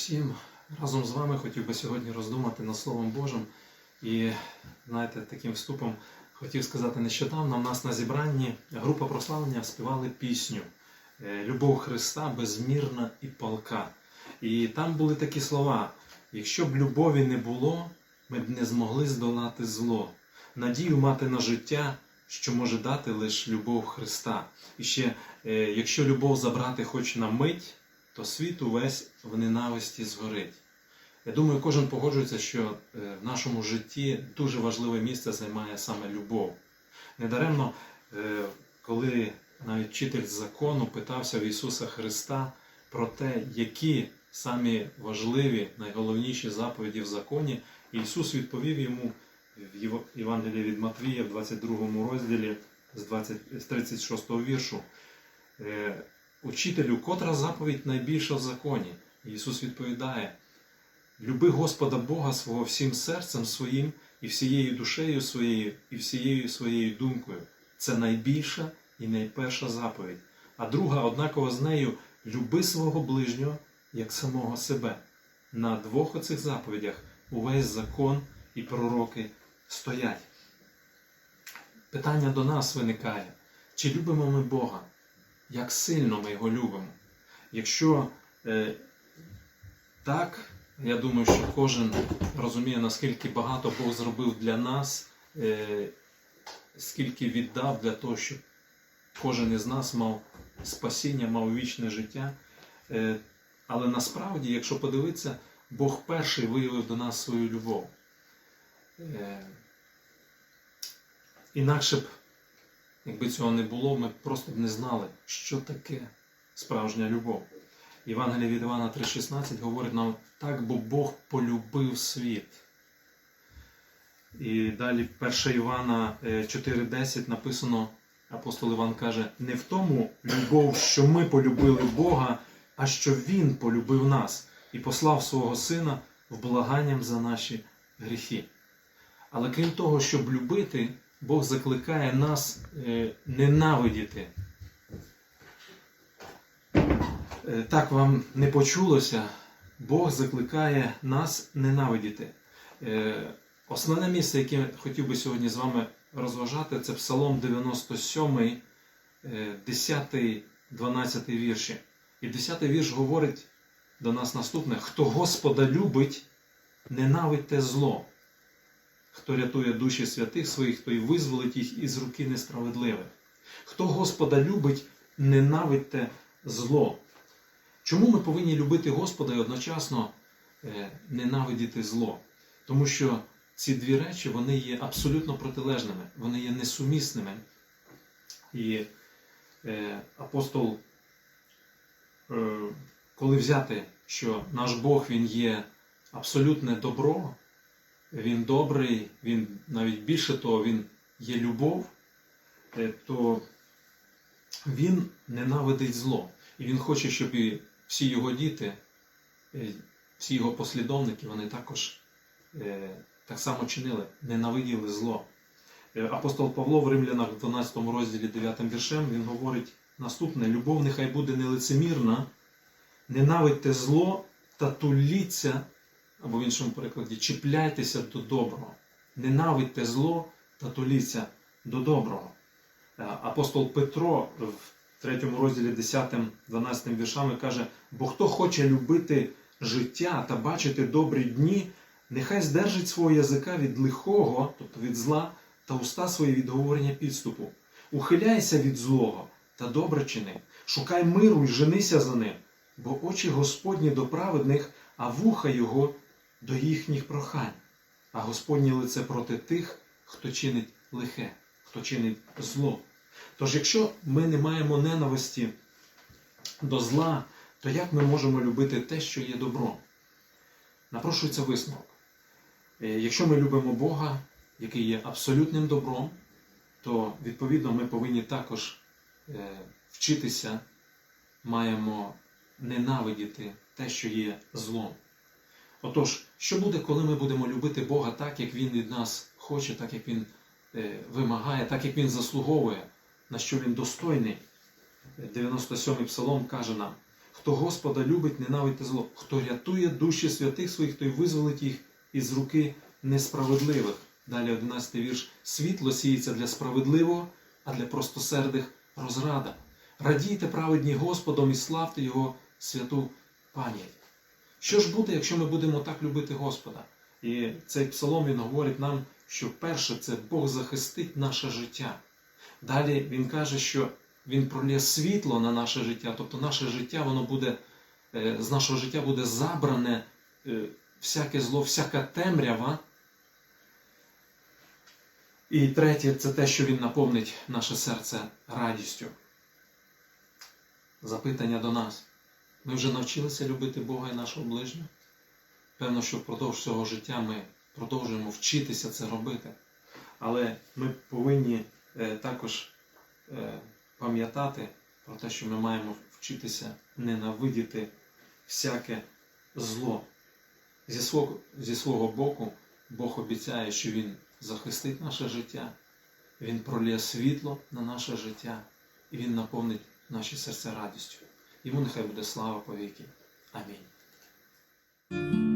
Всім. Разом з вами хотів би сьогодні роздумати над Словом Божим. І, знаєте, таким вступом хотів сказати, нещодавно в нас на зібранні група прославлення співали пісню е, Любов Христа безмірна і палка. І там були такі слова: якщо б любові не було, ми б не змогли здолати зло, надію мати на життя, що може дати лише любов Христа. І ще, е, якщо любов забрати хоч на мить, то світ увесь в ненависті згорить. Я думаю, кожен погоджується, що е, в нашому житті дуже важливе місце займає саме любов. Недаремно, е, коли навіть вчитель закону питався в Ісуса Христа про те, які самі важливі, найголовніші заповіді в законі, Ісус відповів йому в Євангелії від Матвія в 22 розділі з 36 віршу. Учителю, котра заповідь найбільша в законі? Ісус відповідає: Люби Господа Бога свого всім серцем своїм, і всією душею своєю, і всією своєю думкою. Це найбільша і найперша заповідь. А друга, однаково з нею, люби свого ближнього як самого себе. На двох оцих заповідях увесь закон і пророки стоять. Питання до нас виникає: чи любимо ми Бога? Як сильно ми його любимо. Якщо е, так, я думаю, що кожен розуміє, наскільки багато Бог зробив для нас, е, скільки віддав для того, щоб кожен із нас мав спасіння, мав вічне життя. Е, але насправді, якщо подивитися, Бог перший виявив до нас свою любов. Е, інакше б Якби цього не було, ми просто б не знали, що таке справжня любов. Євангелія від Івана 3,16 говорить нам так, бо Бог полюбив світ. І далі 1 Івана е, 4,10 написано, апостол Іван каже, не в тому любов, що ми полюбили Бога, а що Він полюбив нас і послав свого Сина в благанням за наші гріхи. Але крім того, щоб любити, Бог закликає нас е, ненавидіти. Е, Так вам не почулося, Бог закликає нас ненавидіти. Е, Основне місце, яке хотів би сьогодні з вами розважати, це Псалом 97, е, 10, 12 вірші. І 10 вірш говорить до нас наступне: хто Господа любить, ненавидьте зло. Хто рятує душі святих своїх, той визволить їх із руки несправедливих. Хто Господа любить, ненавидьте зло. Чому ми повинні любити Господа і одночасно е, ненавидіти зло? Тому що ці дві речі вони є абсолютно протилежними, вони є несумісними. І е, апостол, е, коли взяти, що наш Бог він є абсолютне добро, він добрий, він навіть більше того, він є любов, е, то він ненавидить зло. І він хоче, щоб і всі його діти, е, всі його послідовники, вони також е, так само чинили, ненавиділи зло. Апостол Павло в Римлянах в 12 розділі 9 віршем він говорить наступне: любов нехай буде нелицемірна, ненавидьте зло та туліться або в іншому перекладі, чіпляйтеся до доброго, ненавидьте зло та толіться до доброго. Е, Апостол Петро в 3 розділі 10-12 віршами каже: бо хто хоче любити життя та бачити добрі дні, нехай здержить свого язика від лихого, тобто від зла, та уста свої від говорення підступу. Ухиляйся від злого та добре чини, шукай миру й женися за ним, бо очі Господні до праведних, а вуха його до їхніх прохань, а Господнє лице проти тих, хто чинить лихе, хто чинить зло. Тож, якщо ми не маємо ненависті до зла, то як ми можемо любити те, що є добро? Напрошується висновок. Е, Якщо ми любимо Бога, який є абсолютним добром, то відповідно ми повинні також е, вчитися, маємо ненавидіти те, що є злом. Отож, що буде, коли ми будемо любити Бога так, як Він від нас хоче, так як Він е, вимагає, так як Він заслуговує, на що Він достойний? 97-й псалом каже нам: Хто Господа любить, ненавидьте зло. Хто рятує душі святих своїх, той визволить їх із руки несправедливих. Далі 11 вірш. Світло сіється для справедливого, а для простосердих розрада. Радійте праведні Господом і славте Його святу пам'ять. Що ж буде, якщо ми будемо так любити Господа? І цей псалом він говорить нам, що перше це Бог захистить наше життя. Далі він каже, що він пролє світло на наше життя, тобто наше життя, воно буде, е, з нашого життя буде забране е, всяке зло, всяка темрява. І третє це те, що він наповнить наше серце радістю. Запитання до нас. Ми вже навчилися любити Бога і нашого ближнього? Певно, що впродовж всього життя ми продовжуємо вчитися це робити. Але ми повинні е, також е, пам'ятати про те, що ми маємо вчитися ненавидіти всяке зло. Зі свого, зі свого боку, Бог обіцяє, що Він захистить наше життя, Він пролє світло на наше життя і Він наповнить наші серця радістю. Йому нехай буде слава повіки. Амінь.